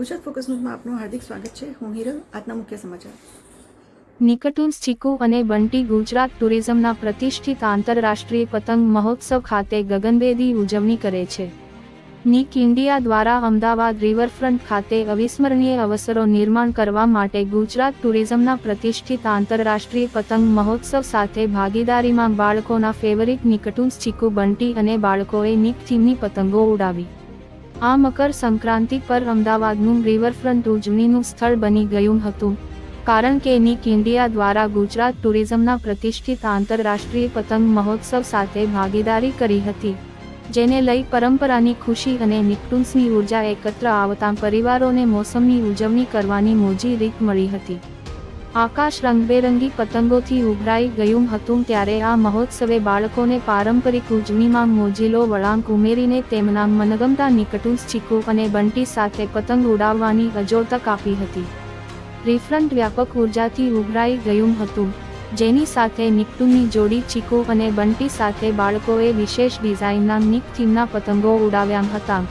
Gujarat focus ન્યૂઝમાં આપનું હાર્દિક સ્વાગત છે. હું હિરલ, આજના મુખ્ય સમાચાર. નિકટુન્સ ચીકુ અને બંટી ગુજરાત ટુરિઝમના પ્રતિષ્ઠિત આંતરરાષ્ટ્રીય પતંગ મહોત્સવ ખાતે ગગનભેદી ઉજવણી કરે છે. નિક ઇન્ડિયા દ્વારા અમદાવાદ રિવરફ્રન્ટ ખાતે અવિસ્મરણીય અવસરો નિર્માણ કરવા માટે ગુજરાત ટુરિઝમના પ્રતિષ્ઠિત આંતરરાષ્ટ્રીય પતંગ મહોત્સવ સાથે ભાગીદારીમાં બાળકોના ફેવરિટ નિકટુન્સ ચીકુ બંટી અને બાળકોએ નિક થીમની પતંગો ઉડાવી. આ મકર સંક્રાંતિ પર અમદાવાદનું રિવરફ્રન્ટ ઉજવણીનું સ્થળ બની ગયું હતું. કારણ કે નિક ઇન્ડિયા દ્વારા ગુજરાત ટુરિઝમના પ્રતિષ્ઠિત આંતરરાષ્ટ્રીય પતંગ મહોત્સવ સાથે ભાગીદારી કરી હતી, જેને લઈ પરંપરાની ખુશી અને નિકટુન્સની ઊર્જા એકત્ર આવતા પરિવારોને મોસમની ઉજવણી કરવાની મોજી રીત મળી હતી. આકાશ રંગબેરંગી પતંગોથી ઉભરાઈ ગયું હતું ત્યારે આ મહોત્સવે બાળકોને પારંપરિક ઉજવણીમાં મોજીલો, વળાંક ઉમેરીને તેમના મનગમતા નિકટુસ ચીકુ અને બંટી સાથે પતંગ ઉડાવવાની અજોડ તક આપી હતી. રિફ્રન્ટ વ્યાપક ઉર્જાથી ઉભરાઈ ગયું હતું, જેની સાથે નિકટુની જોડી ચીકુ અને બંટી સાથે બાળકોએ વિશેષ ડિઝાઇનના, નિક થીમના પતંગો ઉડાવ્યા હતા.